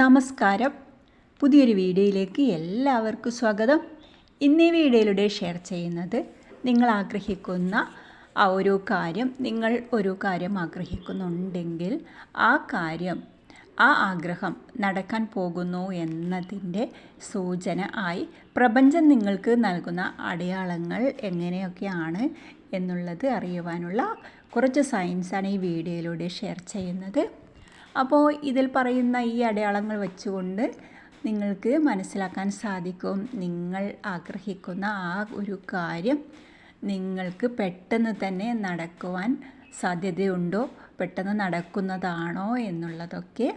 നമസ്കാരം. പുതിയൊരു വീഡിയോയിലേക്ക് എല്ലാവർക്കും സ്വാഗതം. ഇന്ന് വീഡിയോയിലൂടെ ഷെയർ ചെയ്യുന്നത് നിങ്ങൾ ആഗ്രഹിക്കുന്ന ആ ഒരു കാര്യം നിങ്ങൾ ഒരു കാര്യം ആഗ്രഹിക്കുന്നുണ്ടെങ്കിൽ ആ കാര്യം ആ ആഗ്രഹം നടക്കാൻ പോകുന്നു എന്നതിന്റെ സൂചന ആയി പ്രപഞ്ചം നിങ്ങൾക്ക് നൽകുന്ന അടയാളങ്ങൾ എങ്ങനെയൊക്കെയാണ് എന്നുള്ളത് അറിയുവാനുള്ള കുറച്ച് സയൻസാണ് ഈ വീഡിയോയിലൂടെ ഷെയർ ചെയ്യുന്നത്. അപ്പോൾ ഇതിൽ പറയുന്ന ഈ അടയാളങ്ങൾ വെച്ചുകൊണ്ട് നിങ്ങൾക്ക് മനസ്സിലാക്കാൻ സാധിക്കും. നിങ്ങൾ ആഗ്രഹിക്കുന്ന ആ ഒരു കാര്യം നിങ്ങൾക്ക് പെട്ടെന്ന് തന്നെ നടക്കുവാൻ സാധ്യതയുണ്ടോ? പെട്ടെന്ന് നടക്കുന്നതാണോ എന്നുള്ളതൊക്കെ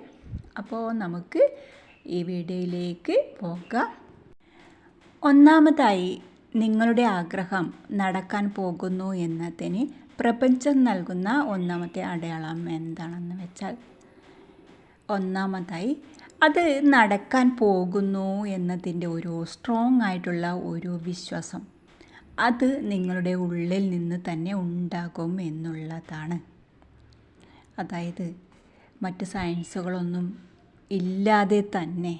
അപ്പോൾ നമുക്ക് ഈ വീഡിയോയിലേക്ക് പോകാം. ഒന്നാമതായി നിങ്ങളുടെ ആഗ്രഹം നടക്കാൻ പോകുന്നു എന്നതിന് പ്രപഞ്ചം നൽകുന്ന ഒന്നാമത്തെ അടയാളം എന്താണെന്ന് വെച്ചാൽ ഒന്നാമതായി അത് നടക്കാൻ പോകുന്നു എന്നതിന്റെ ഒരു സ്ട്രോങ് ആയിട്ടുള്ള ഒരു വിശ്വാസം. അത് നിങ്ങളുടെ ഉള്ളിൽ നിന്ന് തന്നെ ഉണ്ടാകും എന്നുള്ളതാണ്. അതായത് മറ്റ് സയൻസുകളൊന്നും ഇല്ലാതെ തന്നെ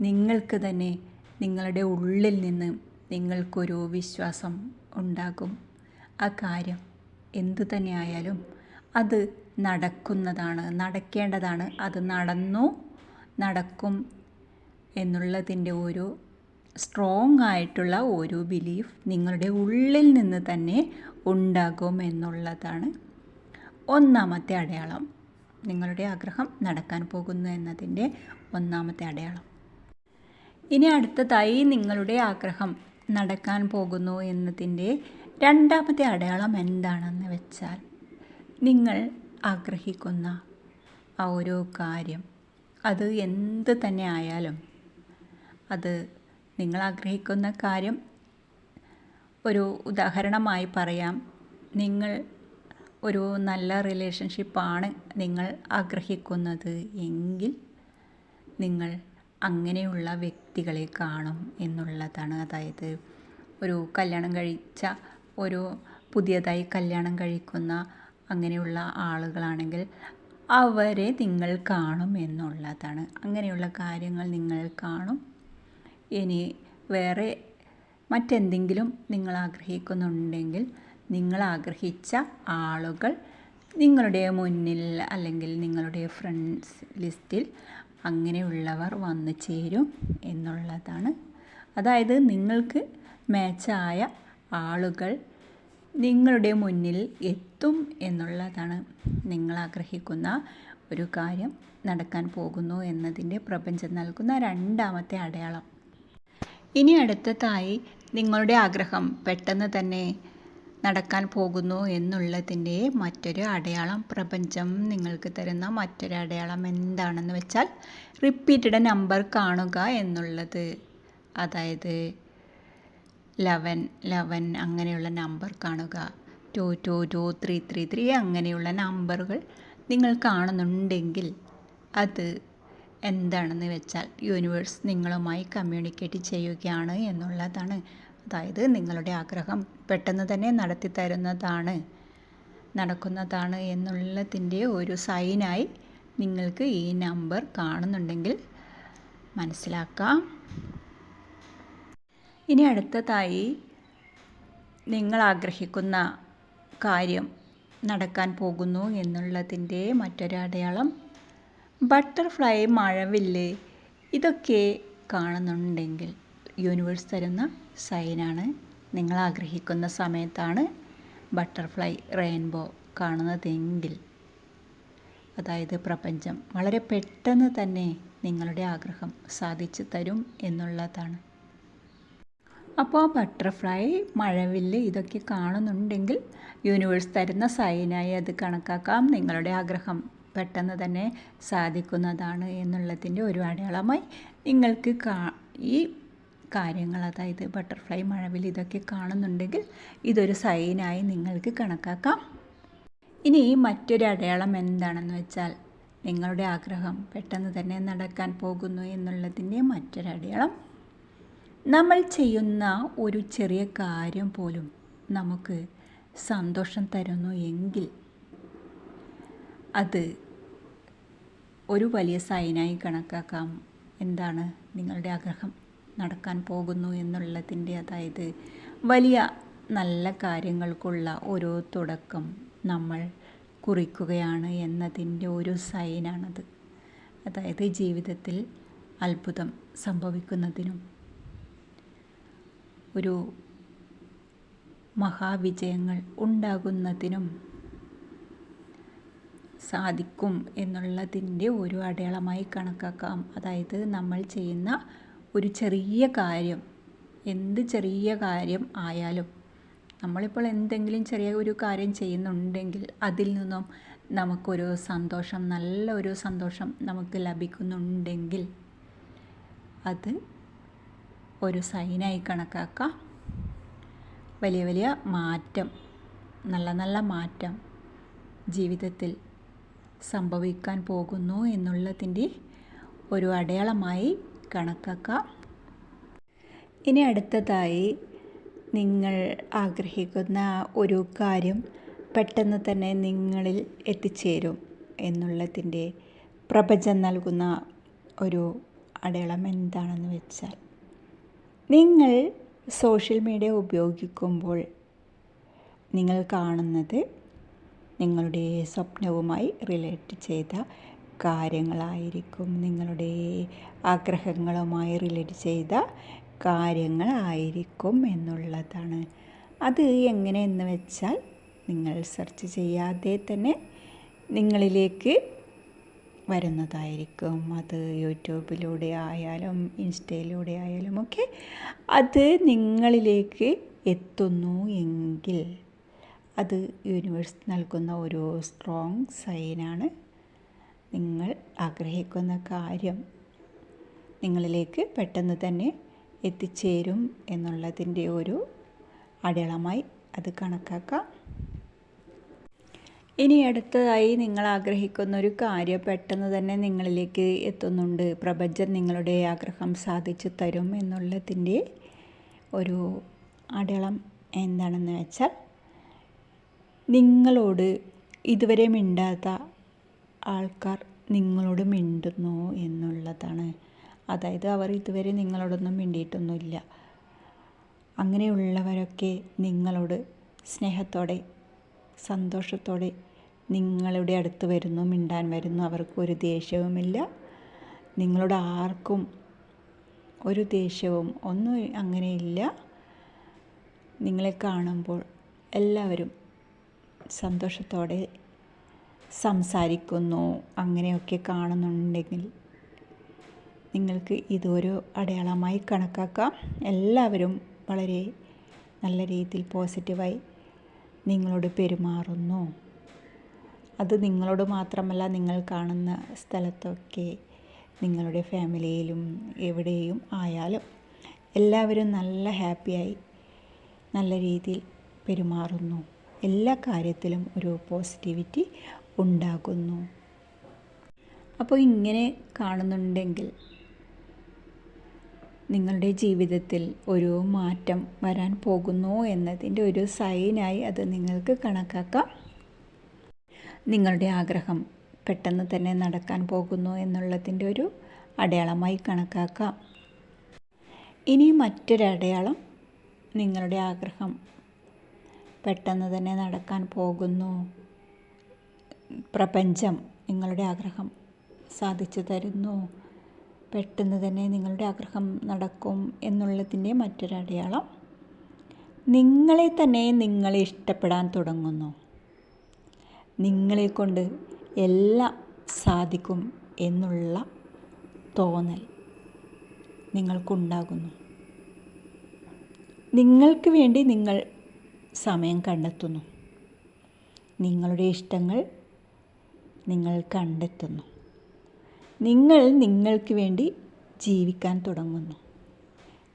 നിങ്ങൾക്ക് തന്നെ നിങ്ങളുടെ ഉള്ളിൽ നിന്ന് നിങ്ങൾക്കൊരു വിശ്വാസം ഉണ്ടാകും. ആ കാര്യം എന്തു തന്നെ ആയാലും അത് നടക്കുന്നതാണ് നടക്കേണ്ടതാണ്. അത് നടന്നു നടക്കും എന്നുള്ളതിന്റെ ഒരു സ്ട്രോങ് ആയിട്ടുള്ള ഒരു ബിലീഫ് നിങ്ങളുടെ ഉള്ളിൽ നിന്ന് തന്നെ ഉണ്ടാകും എന്നുള്ളതാണ് ഒന്നാമത്തെ അടയാളം. നിങ്ങളുടെ ആഗ്രഹം നടക്കാൻ പോകുന്നു എന്നതിന്റെ ഒന്നാമത്തെ അടയാളം. ഇനി അടുത്തതായി നിങ്ങളുടെ ആഗ്രഹം നടക്കാൻ പോകുന്നു എന്നതിന്റെ രണ്ടാമത്തെ അടയാളം എന്താണെന്ന് വെച്ചാൽ നിങ്ങൾ ആഗ്രഹിക്കുന്ന ആ ഓരോ കാര്യം അത് എന്ത് തന്നെ ആയാലും അത് നിങ്ങൾ ആഗ്രഹിക്കുന്ന കാര്യം ഒരു ഉദാഹരണമായി പറയാം. നിങ്ങൾ ഒരു നല്ല റിലേഷൻഷിപ്പാണ് നിങ്ങൾ ആഗ്രഹിക്കുന്നത് എങ്കിൽ നിങ്ങൾ അങ്ങനെയുള്ള വ്യക്തികളെ കാണും എന്നുള്ളതാണ്. അതായത് ഒരു കല്യാണം കഴിച്ച ഒരു പുതിയതായി കല്യാണം കഴിക്കുന്ന അങ്ങനെയുള്ള ആളുകളാണെങ്കിൽ അവരെ നിങ്ങൾ കാണും എന്നുള്ളതാണ്. അങ്ങനെയുള്ള കാര്യങ്ങൾ നിങ്ങൾ കാണും. ഇനി വേറെ മറ്റെന്തെങ്കിലും നിങ്ങൾ ആഗ്രഹിക്കുന്നുണ്ടെങ്കിൽ നിങ്ങൾ ആഗ്രഹിച്ച ആളുകൾ നിങ്ങളുടെ മുന്നിൽ അല്ലെങ്കിൽ നിങ്ങളുടെ ഫ്രണ്ട്സ് ലിസ്റ്റിൽ അങ്ങനെയുള്ളവർ വന്നു ചേരും എന്നുള്ളതാണ്. അതായത് നിങ്ങൾക്ക് മാച്ചായ ആളുകൾ നിങ്ങളുടെ മുന്നിൽ എത്തും എന്നുള്ളതാണ് നിങ്ങൾ ആഗ്രഹിക്കുന്ന ഒരു കാര്യം നടക്കാൻ പോകുന്നു എന്നതിന്റെ പ്രപഞ്ചം നൽകുന്ന രണ്ടാമത്തെ അടയാളം. ഇനി അടുത്തതായി നിങ്ങളുടെ ആഗ്രഹം പെട്ടെന്ന് തന്നെ നടക്കാൻ പോകുന്നു എന്നുള്ളതിന്റെ മറ്റൊരു അടയാളം പ്രപഞ്ചം നിങ്ങൾക്ക് തരുന്ന മറ്റൊരു അടയാളം എന്താണെന്ന് വെച്ചാൽ റിപ്പീറ്റഡ് നമ്പർ കാണുക എന്നുള്ളത്. അതായത് ലെവൻ ലെവൻ അങ്ങനെയുള്ള നമ്പർ കാണുക. Two two two three three three അങ്ങനെയുള്ള നമ്പറുകൾ നിങ്ങൾ കാണുന്നുണ്ടെങ്കിൽ അത് എന്താണെന്ന് വെച്ചാൽ യൂണിവേഴ്സ് നിങ്ങളുമായി കമ്മ്യൂണിക്കേറ്റ് ചെയ്യുകയാണ് എന്നുള്ളതാണ്. അതായത് നിങ്ങളുടെ ആഗ്രഹം പെട്ടെന്ന് തന്നെ നടത്തി തരുന്നതാണ് നടക്കുന്നതാണ് എന്നുള്ളതിന്റെ ഒരു സൈനായി നിങ്ങൾക്ക് ഈ നമ്പർ കാണുന്നുണ്ടെങ്കിൽ മനസ്സിലാക്കാം. ഇനി അടുത്തതായി നിങ്ങൾ ആഗ്രഹിക്കുന്ന കാര്യം നടക്കാൻ പോകുന്നു എന്നുള്ളതിന്റെ മറ്റൊരു അടയാളം ബട്ടർഫ്ലൈ മഴവില്ല് ഇതൊക്കെ കാണുന്നുണ്ടെങ്കിൽ യൂണിവേഴ്സ് തരുന്ന സൈനാണ്. നിങ്ങൾ ആഗ്രഹിക്കുന്ന സമയത്താണ് ബട്ടർഫ്ലൈ റെയിൻബോ കാണുന്നതെങ്കിൽ അതായത് പ്രപഞ്ചം വളരെ പെട്ടെന്ന് തന്നെ നിങ്ങളുടെ ആഗ്രഹം സാധിച്ചു തരും എന്നുള്ളതാണ്. അപ്പോൾ ആ ബട്ടർഫ്ലൈ മഴവില്ല് ഇതൊക്കെ കാണുന്നുണ്ടെങ്കിൽ യൂണിവേഴ്സ് തരുന്ന സൈനായി അത് കണക്കാക്കാം. നിങ്ങളുടെ ആഗ്രഹം പെട്ടെന്ന് തന്നെ സാധിക്കുന്നതാണ് എന്നുള്ളതിന്റെ ഒരു അടയാളമായി നിങ്ങൾക്ക് കാ ഈ കാര്യങ്ങൾ അതായത് ബട്ടർഫ്ലൈ മഴവിൽ ഇതൊക്കെ കാണുന്നുണ്ടെങ്കിൽ ഇതൊരു സൈനായി നിങ്ങൾക്ക് കണക്കാക്കാം. ഇനി മറ്റൊരു അടയാളം എന്താണെന്ന് വെച്ചാൽ നിങ്ങളുടെ ആഗ്രഹം പെട്ടെന്ന് തന്നെ നടക്കാൻ പോകുന്നു എന്നുള്ളതിന്റെ മറ്റൊരു അടയാളം നമ്മൾ ചെയ്യുന്ന ഒരു ചെറിയ കാര്യം പോലും നമുക്ക് സന്തോഷം തരുന്നു എങ്കിൽ അത് ഒരു വലിയ സൈനായി കണക്കാക്കാം. എന്താണ് നിങ്ങളുടെ ആഗ്രഹം? നടക്കാൻ പോകുന്നു എന്നുള്ളതിന്റെ അതായത് വലിയ നല്ല കാര്യങ്ങൾക്കുള്ള ഓരോ തുടക്കം നമ്മൾ കുറിക്കുകയാണ് എന്നതിന്റെ ഒരു സൈനാണത്. അതായത് ജീവിതത്തിൽ അത്ഭുതം സംഭവിക്കുന്നതിനും ഒരു മഹാവിജയങ്ങൾ ഉണ്ടാകുന്നതിനും സാധിക്കും എന്നുള്ളതിന്റെ ഒരു അടയാളമായി കണക്കാക്കാം. അതായത് നമ്മൾ ചെയ്യുന്ന ഒരു ചെറിയ കാര്യം എന്ത് ചെറിയ കാര്യം ആയാലും നമ്മളിപ്പോൾ എന്തെങ്കിലും ചെറിയ ഒരു കാര്യം ചെയ്യുന്നുണ്ടെങ്കിൽ അതിൽ നിന്നും നമുക്കൊരു സന്തോഷം നല്ല ഒരു സന്തോഷം നമുക്ക് ലഭിക്കുന്നുണ്ടെങ്കിൽ അത് ഒരു സൈനായി കണക്കാക്കാം. വലിയ വലിയ മാറ്റം നല്ല നല്ല മാറ്റം ജീവിതത്തിൽ സംഭവിക്കാൻ പോകുന്നു എന്നുള്ളതിന്റെ ഒരു അടയാളമായി കണക്കാക്കാം. ഇനി അടുത്തതായി നിങ്ങൾ ആഗ്രഹിക്കുന്ന ഒരു കാര്യം പെട്ടെന്ന് തന്നെ നിങ്ങളിൽ എത്തിച്ചേരും എന്നുള്ളതിന്റെ പ്രപഞ്ചം നൽകുന്ന ഒരു അടയാളം എന്താണെന്ന് വെച്ചാൽ നിങ്ങൾ സോഷ്യൽ മീഡിയ ഉപയോഗിക്കുമ്പോൾ നിങ്ങൾ കാണുന്നത് നിങ്ങളുടെ സ്വപ്നവുമായി റിലേറ്റ് ചെയ്ത കാര്യങ്ങളായിരിക്കും. നിങ്ങളുടെ ആഗ്രഹങ്ങളുമായി റിലേറ്റ് ചെയ്ത കാര്യങ്ങളായിരിക്കും എന്നുള്ളതാണ്. അത് എങ്ങനെയെന്ന് വെച്ചാൽ നിങ്ങൾ സെർച്ച് ചെയ്യാതെ തന്നെ നിങ്ങളിലേക്ക് വരുന്നതായിരിക്കും. അത് യൂട്യൂബിലൂടെ ആയാലും ഇൻസ്റ്റയിലൂടെ ആയാലും ഒക്കെ അത് നിങ്ങളിലേക്ക് എത്തുന്നു എങ്കിൽ അത് യൂണിവേഴ്സ് നൽകുന്ന ഒരു സ്ട്രോങ് സൈനാണ് നിങ്ങൾ ആഗ്രഹിക്കുന്ന കാര്യം നിങ്ങളിലേക്ക് പെട്ടെന്ന് തന്നെ എത്തിച്ചേരും എന്നുള്ളതിന്റെ ഒരു അടയാളമായി അത് കണക്കാക്കാം. ഇനി അടുത്തതായി നിങ്ങൾ ആഗ്രഹിക്കുന്ന ഒരു കാര്യം പെട്ടെന്ന് തന്നെ നിങ്ങളിലേക്ക് എത്തുന്നുണ്ട്. പ്രപഞ്ചം നിങ്ങളുടെ ആഗ്രഹം സാധിച്ചു തരും എന്നുള്ളതിന്റെ ഒരു അടയാളം എന്താണെന്ന് വെച്ചാൽ നിങ്ങളോട് ഇതുവരെ മിണ്ടാത്ത ആൾക്കാർ നിങ്ങളോട് മിണ്ടുന്നു എന്നുള്ളതാണ്. അതായത് അവർ ഇതുവരെ നിങ്ങളോടൊന്നും മിണ്ടിയിട്ടൊന്നുമില്ല. അങ്ങനെയുള്ളവരൊക്കെ നിങ്ങളോട് സ്നേഹത്തോടെ സന്തോഷത്തോടെ നിങ്ങളുടെ അടുത്ത് വരുന്നു മിണ്ടാൻ വരുന്നു. അവർക്ക് ഒരു ദേഷ്യവുമില്ല. നിങ്ങളോട് ആർക്കും ഒരു ദേഷ്യവും ഒന്നും അങ്ങനെയില്ല. നിങ്ങളെ കാണുമ്പോൾ എല്ലാവരും സന്തോഷത്തോടെ സംസാരിക്കുന്നു അങ്ങനെയൊക്കെ കാണുന്നുണ്ടെങ്കിൽ നിങ്ങൾക്ക് ഇതൊരു അടയാളമായി കണക്കാക്കാം. എല്ലാവരും വളരെ നല്ല രീതിയിൽ പോസിറ്റീവായി നിങ്ങളോട് പെരുമാറുന്നു. അത് നിങ്ങളോട് മാത്രമല്ല നിങ്ങൾ കാണുന്ന സ്ഥലത്തൊക്കെ നിങ്ങളുടെ ഫാമിലിയിലും എവിടെയും ആയാലും എല്ലാവരും നല്ല ഹാപ്പിയായി നല്ല രീതിയിൽ പെരുമാറുന്നു. എല്ലാ കാര്യത്തിലും ഒരു പോസിറ്റിവിറ്റി ഉണ്ടാകുന്നു. അപ്പോൾ ഇങ്ങനെ കാണുന്നുണ്ടെങ്കിൽ നിങ്ങളുടെ ജീവിതത്തിൽ ഒരു മാറ്റം വരാൻ പോകുന്നു എന്നതിന്റെ ഒരു സൈനായി അത് നിങ്ങൾക്ക് കണക്കാക്കാം. നിങ്ങളുടെ ആഗ്രഹം പെട്ടെന്ന് തന്നെ നടക്കാൻ പോകുന്നു എന്നുള്ളതിന്റെ ഒരു അടയാളമായി കണക്കാക്കാം. ഇനി മറ്റൊരടയാളം നിങ്ങളുടെ ആഗ്രഹം പെട്ടെന്ന് തന്നെ നടക്കാൻ പോകുന്നു. പ്രപഞ്ചം നിങ്ങളുടെ ആഗ്രഹം സാധിച്ചു തരുന്നു. പെട്ടെന്ന് തന്നെ നിങ്ങളുടെ ആഗ്രഹം നടക്കും എന്നുള്ളതിന്റെ മറ്റൊരടയാളം. നിങ്ങളെ തന്നെ നിങ്ങളെ ഇഷ്ടപ്പെടാൻ തുടങ്ങുന്നു. നിങ്ങളെ കൊണ്ട് എല്ലാം സാധിക്കും എന്നുള്ള തോന്നൽ നിങ്ങൾക്കുണ്ടാകുന്നു. നിങ്ങൾക്ക് വേണ്ടി നിങ്ങൾ സമയം കണ്ടെത്തുന്നു. നിങ്ങളുടെ ഇഷ്ടങ്ങൾ നിങ്ങൾ കണ്ടെത്തുന്നു. നിങ്ങൾ നിങ്ങൾക്ക് വേണ്ടി ജീവിക്കാൻ തുടങ്ങുന്നു.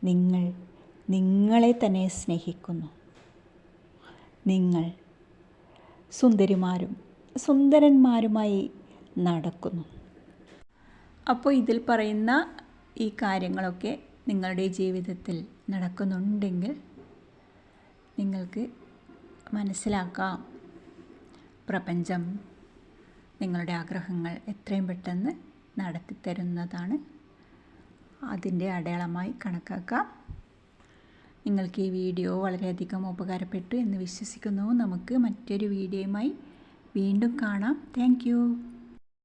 നിങ്ങൾ നിങ്ങളെ തന്നെ സ്നേഹിക്കുന്നു. നിങ്ങൾ സുന്ദരിമാരും സുന്ദരന്മാരുമായി നടക്കുന്നു. അപ്പോൾ ഇതിൽ പറയുന്ന ഈ കാര്യങ്ങളൊക്കെ നിങ്ങളുടെ ജീവിതത്തിൽ നടക്കുന്നുണ്ടെങ്കിൽ നിങ്ങൾക്ക് മനസ്സിലാക്കാം. പ്രപഞ്ചം നിങ്ങളുടെ ആഗ്രഹങ്ങൾ എത്രയും പെട്ടെന്ന് നടത്തിത്തരുന്നതാണ്. അതിന്റെ അടയാളമായി കണക്കാക്കാം. നിങ്ങൾക്ക് ഈ വീഡിയോ വളരെയധികം ഉപകാരപ്പെട്ടു എന്ന് വിശ്വസിക്കുന്നു. നമുക്ക് മറ്റൊരു വീഡിയോയുമായി വീണ്ടും കാണാം. താങ്ക്